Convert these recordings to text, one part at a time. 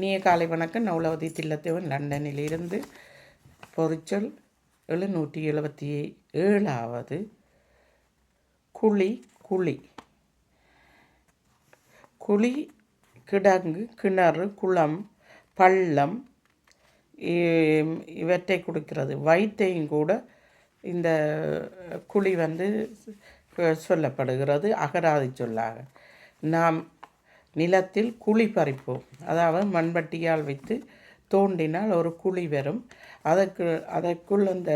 இனிய காலை வணக்கம். நவுலவதி தில்லத்தேவன் லண்டனிலிருந்து பொறிச்சல் எழுநூற்றி எழுபத்தி ஏழாவது. குழி குழி. குழி கிடங்கு கிணறு குளம் பள்ளம் இவற்றை கொடுக்கிறது. வயிற்றையும் கூட இந்த குழி வந்து சொல்லப்படுகிறது. அகராதி சொல்லாக. நாம் நிலத்தில் குழி பறிப்போம். அதாவது மண்வெட்டியால் வைத்து தோண்டினால் ஒரு குழி வரும். அதற்கு அதற்குள் அந்த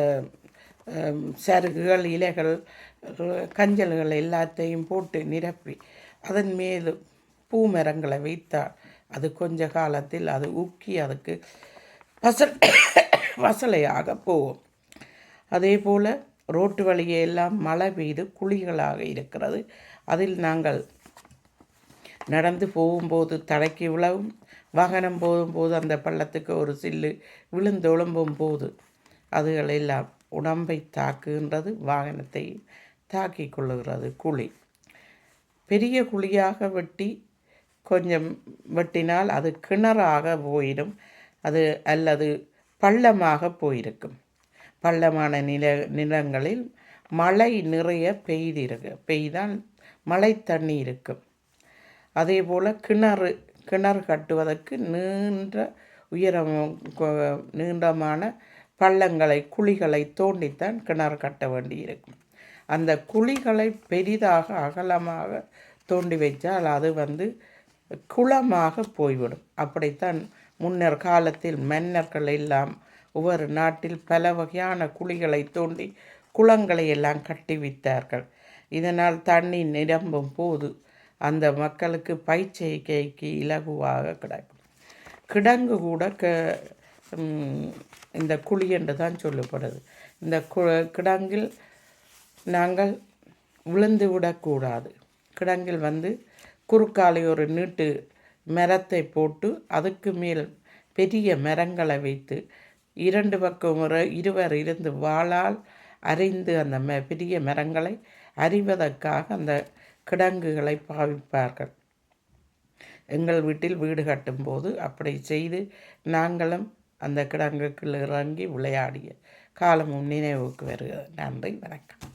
சருகுகள் இலைகள் கஞ்சல்கள் எல்லாத்தையும் போட்டு நிரப்பி அதன் மீது பூமரங்களை வைத்தால் அது கொஞ்ச காலத்தில் அது உக்கி அதுக்கு வசல் வசலையாக போகும். அதே போல் ரோட்டு வழியே எல்லாம் மழை பெய்து குழிகளாக இருக்கிறது. அதில் நாங்கள் நடந்து போகும்போது தலைக்கு விழவும் வாகனம் போகும்போது அந்த பள்ளத்துக்கு ஒரு சில்லு விழுந்தொழும்பும் போது அதுகள் எல்லாம் உடம்பை தாக்குகின்றது வாகனத்தை தாக்கிக் கொள்ளுகிறது குழி. பெரிய குழியாக வெட்டி கொஞ்சம் வெட்டினால் அது கிணறாக போயிடும். அது அல்லது பள்ளமாக போயிருக்கும். பள்ளமான நில நிலங்களில் மழை நிறைய பெய்திருக்கு பெய்தால் மழை தண்ணி இருக்கும். அதே போல் கிணறு கிணறு கட்டுவதற்கு நீண்ட உயரம் நீண்டமான பள்ளங்களை குழிகளை தோண்டித்தான் கிணறு கட்ட வேண்டியிருக்கும். அந்த குழிகளை பெரிதாக அகலமாக தோண்டி வைத்தால் அது வந்து குளமாக போய்விடும். அப்படித்தான் முன்னர் காலத்தில் மன்னர்கள் எல்லாம் ஒவ்வொரு நாட்டில் பல வகையான குழிகளை தோண்டி குளங்களை எல்லாம் கட்டி வைத்தார்கள் இதனால் தண்ணி நிரம்பும் போது அந்த மக்களுக்கு பயிற்சிகைக்கு இலகுவாக கிடக்கும். கிடங்கு கூட க இந்த குழி என்று தான் சொல்லப்படுது. இந்த கு- கிடங்கில் நாங்கள் விழுந்து விடக்கூடாது. கிடங்கில் வந்து குறுக்காலை ஒரு நீட்டு மரத்தை போட்டு அதுக்கு மேல் பெரிய மரங்களை வைத்து இரண்டு பக்கம் ஒரு இருவர் இருந்து வாளால் அறிந்து அந்த ம பெரிய மரங்களை அறிவதற்காக அந்த கிடங்குகளை பாவிப்பார்கள். எங்கள் வீட்டில் வீடு கட்டும்போது அப்படி செய்து நாங்களும் அந்த கிடங்குக்குள் இறங்கி விளையாடிய காலமும் நினைவுக்கு வருகிறது. நன்றி வணக்கம்.